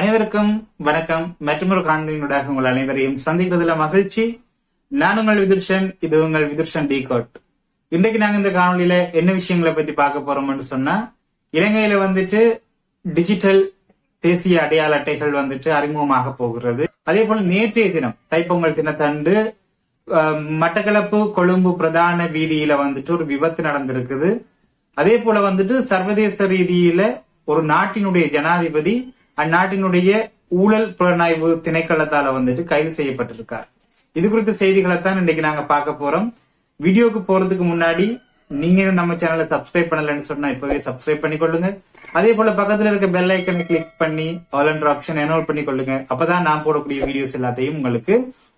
அனைவருக்கும் வணக்கம். மற்றொரு காணொலியினூடாக உங்கள் அனைவரையும் சந்திக்கிறதுல மகிழ்ச்சி. நான் உங்கள் விதுர்ஷன் இது உங்கள் விதுர்ஷன் டி கோட். இன்றைக்கு நாங்க இந்த காணொலியில என்ன விஷயங்களை பத்தி பார்க்க போறோம்னு சொன்னா இலங்கையில வந்துட்டு டிஜிட்டல் தேசிய அடையாள அட்டைகள் வந்துட்டு அறிமுகமாக போகிறது. அதே போல நேற்றைய தினம் தைப்பொங்கல் தினத்தன்று மட்டக்களப்பு கொழும்பு பிரதான வீதியில வந்துட்டு ஒரு விபத்து நடந்திருக்குது. அதே போல வந்துட்டு சர்வதேச ரீதியில ஒரு நாட்டினுடைய ஜனாதிபதி அந்நாட்டினுடைய ஊழல் புலனாய்வு திணைக்களத்தால வந்துட்டு கைது செய்யப்பட்டிருக்கார். இது குறித்த செய்திகளை தான் இன்னைக்கு நாங்க பார்க்க போறோம். வீடியோக்கு போறதுக்கு முன்னாடி நீங்க நம்ம சேனலை சப்ஸ்கிரைப் பண்ணலன்னு சொன்னா இப்பவே சப்ஸ்கிரைப் பண்ணிக்கொள்ளுங்க. அதே போல பக்கத்துல இருக்க பெல் ஐக்கனை கிளிக் பண்ணி ஆல் ஆப்ஷன் எனோல் பண்ணி கொள்ளுங்க அப்பதான் நான் போடக்கூடிய வீடியோஸ் எல்லாத்தையும் உங்களுக்கு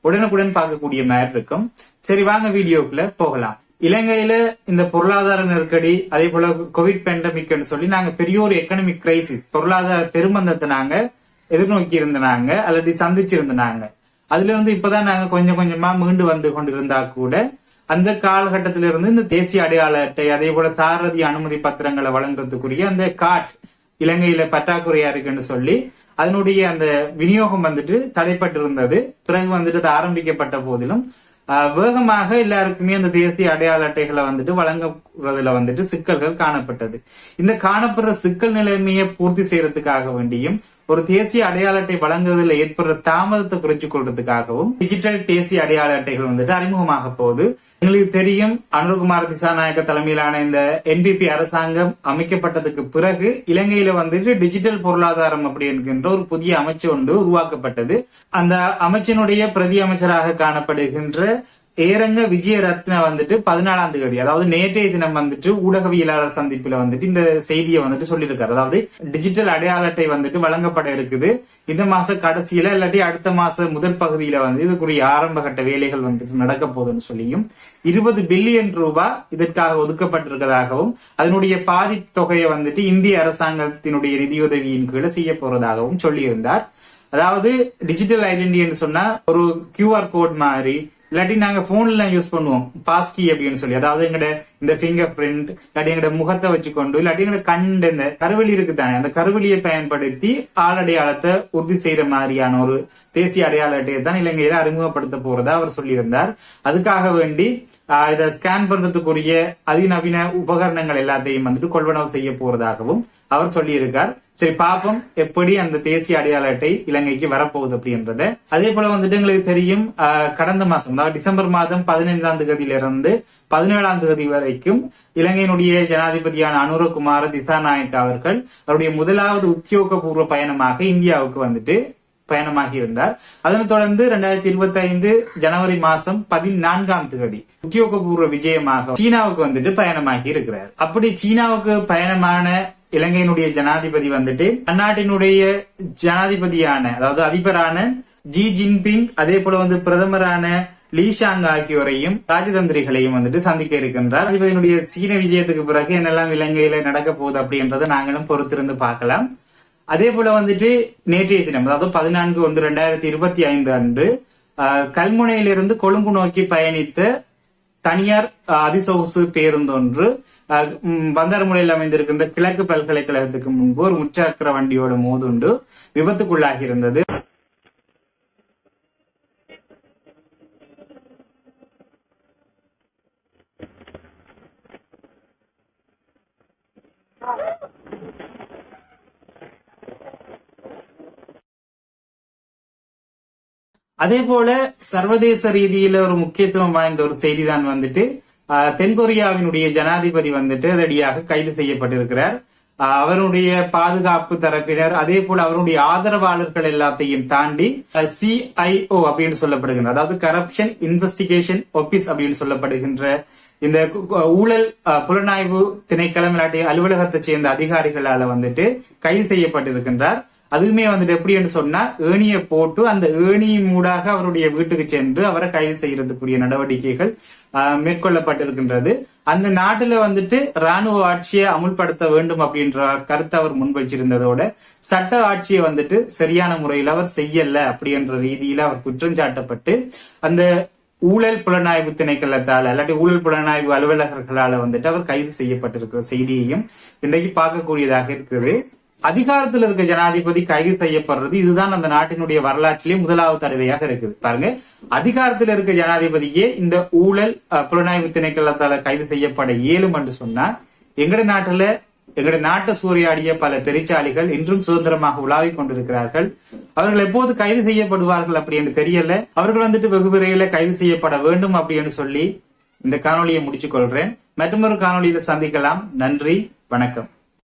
உடனுக்குடன் பார்க்கக்கூடிய மாதிரி இருக்கும். சரி வாங்க வீடியோக்குள்ள போகலாம். இலங்கையில இந்த பொருளாதார நெருக்கடி அதே போல கோவிட் பேண்டமிக்னு சொல்லி நாங்க பெரிய ஒரு எக்கனாமிக் கிரைசிஸ் பொருளாதார பெருமந்தத்தை நாங்க எதிர்நோக்கி இருந்தாங்க அல்லது சந்திச்சிருந்தாங்க அதுல இருந்து இப்பதான் நாங்க கொஞ்சம் கொஞ்சமா மீண்டு வந்து கொண்டிருந்தா கூட அந்த காலகட்டத்தில இருந்து இந்த தேசிய அடையாள அட்டை அதே போல சாரதி அனுமதி பத்திரங்களை வழங்குறதுக்குரிய அந்த காட் இலங்கையில பற்றாக்குறையா இருக்குன்னு சொல்லி அதனுடைய அந்த விநியோகம் வந்துட்டு தடைப்பட்டிருந்தது. பிறகு வந்துட்டு அது ஆரம்பிக்கப்பட்ட போதிலும் வேகமாக எல்லாருக்குமே அந்த தேசிய அடையாள அட்டைகளை வந்துட்டு வழங்குவதில் வந்துட்டு சிக்கல்கள் காணப்பட்டது. இந்த காணப்படுற சிக்கல் நிலைமையை பூர்த்தி செய்யறதுக்காக வேண்டியும் ஒரு தேசிய அடையாள அட்டை வழங்குவதில் ஏற்படுற தாமதத்தை குறைச்சு கொள்றதுக்காகவும் டிஜிட்டல் தேசிய அடையாள அட்டைகள் வந்துட்டு அறிமுகமாக போகுது. எங்களுக்கு தெரியும் அனுர்குமார் திசாநாயக்க தலைமையிலான இந்த என்பிபி அரசாங்கம் அமைக்கப்பட்டதுக்கு பிறகு இலங்கையில வந்துட்டு டிஜிட்டல் பொருளாதாரம் அப்படி என்கின்ற ஒரு புதிய அமைச்சு ஒன்று உருவாக்கப்பட்டது. அந்த அமைச்சினுடைய பிரதி அமைச்சராக காணப்படுகின்ற ஏரங்க விஜயரத்ன வந்துட்டு பதினாலாம் தேதி அதாவது நேற்றைய தினம் வந்துட்டு ஊடகவியலாளர் சந்திப்புல வந்துட்டு இந்த செய்தியை வந்துட்டு சொல்லியிருக்காரு. அதாவது டிஜிட்டல் அடையாள அட்டை வந்துட்டு வழங்கப்பட இருக்குது. இந்த மாச கடைசியில இல்லாட்டி அடுத்த மாச முதல் பகுதியில வந்து இதுக்குரிய ஆரம்ப கட்ட வேலைகள் வந்துட்டு நடக்க போகுதுன்னு சொல்லியும் இருபது பில்லியன் ரூபாய் இதற்காக ஒதுக்கப்பட்டிருக்கிறதாகவும் அதனுடைய பாதி தொகையை வந்துட்டு இந்திய அரசாங்கத்தினுடைய நிதியுதவியின் கீழே செய்ய போறதாகவும் சொல்லியிருந்தார். அதாவது டிஜிட்டல் ஐடென்டிட்டின்னு சொன்னா ஒரு கியூஆர் கோட் மாதிரி இல்லாட்டி நாங்க போன்ல யூஸ் பண்ணுவோம். பாஸ்கி அப்படின்னு சொல்லி. அதாவது எங்கட இந்த ஃபிங்கர் பிரிண்ட் இல்லாட்டி எங்கட முகத்தை வச்சுக்கொண்டு இல்லாட்டி எங்கட கண்டு இந்த கருவெளி இருக்கு தானே அந்த கருவெளியை பயன்படுத்தி ஆளடையாளத்தை உறுதி செய்யற மாதிரியான ஒரு தேசிய அடையாள அட்டையை தான் இலங்கையில அறிமுகப்படுத்த போறதா அவர் சொல்லியிருந்தார். அதுக்காக வேண்டி ஆஹ் இதை ஸ்கேன் பண்றதுக்குரிய அதிநவீன உபகரணங்கள் எல்லாத்தையும் வந்துட்டு கொள்வனவு செய்ய போறதாகவும் அவர் சொல்லியிருக்கார். சரி பாப்போம். எப்படி அந்த தேசிய அடையாள அட்டை இலங்கைக்கு வரப்போகுது அப்படின்றத அதே போல வந்துட்டு எங்களுக்கு தெரியும் கடந்த மாசம் அதாவது டிசம்பர் மாதம் பதினைந்தாம் தேதியிலிருந்து பதினேழாம் தேதி வரைக்கும் இலங்கையினுடைய ஜனாதிபதியான அனுரகுமார திசாநாயக் அவர்கள் அவருடைய முதலாவது உத்தியோகபூர்வ பயணமாக இந்தியாவுக்கு வந்துட்டு பயணமாக இருந்தார். அதனைத் தொடர்ந்து இரண்டாயிரத்தி இருபத்தி ஐந்து ஜனவரி மாசம் பதினான்காம் தேதி உத்தியோகபூர்வ விஜயமாக சீனாவுக்கு வந்துட்டு பயணமாகி இருக்கிறார். அப்படி சீனாவுக்கு பயணமான இலங்கையினுடைய ஜனாதிபதி வந்துட்டு அந்நாட்டினுடைய ஜனாதிபதியான அதாவது அதிபரான ஜி ஜின்பிங் அதே போல வந்து பிரதமரான லீஷாங் ஆகியோரையும் ராஜதந்திரிகளையும் வந்துட்டு சந்திக்க இருக்கின்றார். அதிபதியினுடைய சீன விஜயத்துக்கு பிறகு என்னெல்லாம் இலங்கையில நடக்க போகுது அப்படின்றத நாங்களும் பொறுத்திருந்து பார்க்கலாம். அதே போல வந்துட்டு நேற்றைய தினம் அதாவது பதினான்கு ஒன்று ரெண்டாயிரத்தி இருபத்தி ஐந்து அன்று ஆஹ், கல்முனையிலிருந்து கொழும்பு நோக்கி பயணித்த தனியார் அதிசொகுசு பேருந்தொன்று ஆஹ், ம், அமைந்திருக்கின்ற கிழக்கு பல்கலைக்கழகத்துக்கு முன்பு ஒரு முச்சக்கர வண்டியோட மோதுண்டு விபத்துக்குள்ளாகி இருந்தது அதே போல சர்வதேச ரீதியில ஒரு முக்கியத்துவம் வாய்ந்த ஒரு செய்தி தான் வந்துட்டு தென்கொரியாவினுடைய ஜனாதிபதி வந்துட்டு ரெடியாக கைது செய்யப்பட்டிருக்கிறார். ஆஹ், அவருடைய பாதுகாப்பு தரப்பினர் அதே போல அவருடைய ஆதரவாளர்கள் எல்லாத்தையும் தாண்டி சிஐஓ அப்படின்னு சொல்லப்படுகின்ற அதாவது கரப்ஷன் இன்வெஸ்டிகேஷன் ஆபீஸ் அப்படின்னு சொல்லப்படுகின்ற இந்த ஊழல் அஹ், புலனாய்வு திணைக்களம் இல்லாட்டி அலுவலகத்தை சேர்ந்த அதிகாரிகளால வந்துட்டு கைது செய்யப்பட்டிருக்கின்றார். அதுவுமே வந்துட்டு எப்படி என்று சொன்னா ஏணியை போட்டு அந்த ஏணியின் மூடாக அவருடைய வீட்டுக்கு சென்று அவரை கைது செய்யறதுக்குரிய நடவடிக்கைகள் மேற்கொள்ளப்பட்டிருக்கின்றது. அந்த நாட்டுல வந்துட்டு ராணுவ ஆட்சியை அமுல்படுத்த வேண்டும் அப்படின்ற கருத்தை அவர் முன்வைச்சிருந்ததோட சட்ட ஆட்சியை வந்துட்டு சரியான முறையில் அவர் செய்யல அப்படின்ற ரீதியில அவர் குற்றம் சாட்டப்பட்டு அந்த ஊழல் புலனாய்வு திணைக்களத்தால் இல்லாட்டி ஊழல் புலனாய்வு அலுவலகர்களால வந்துட்டு அவர் கைது செய்யப்பட்டிருக்கிற செய்தியையும் இன்றைக்கு பார்க்கக்கூடியதாக இருக்குது. அதிகாரத்தில் இருக்க ஜனாதிபதி கைது செய்யப்படுறது இதுதான் அந்த நாட்டினுடைய வரலாற்றிலே முதலாவது தடவையாக இருக்குது. பாருங்க. அதிகாரத்தில் இருக்க ஜனாதிபதியே இந்த ஊழல் அஹ், புலனாய்வு திணைக்களத்தால கைது செய்யப்பட இயலும் என்று சொன்னா எங்கட நாட்டுல எங்கட நாட்டை சூறையாடிய பல பெருச்சாளிகள் இன்றும் சுதந்திரமாக உலாவிக் கொண்டிருக்கிறார்கள். அவர்கள் எப்போது கைது செய்யப்படுவார்கள் அப்படின்னு தெரியல. அவர்கள் வந்துட்டு வெகு விரைவில் கைது செய்யப்பட வேண்டும் அப்படின்னு சொல்லி இந்த காணொலியை முடிச்சுக் கொள்றேன் மற்றொரு காணொளியில சந்திக்கலாம். நன்றி. வணக்கம்.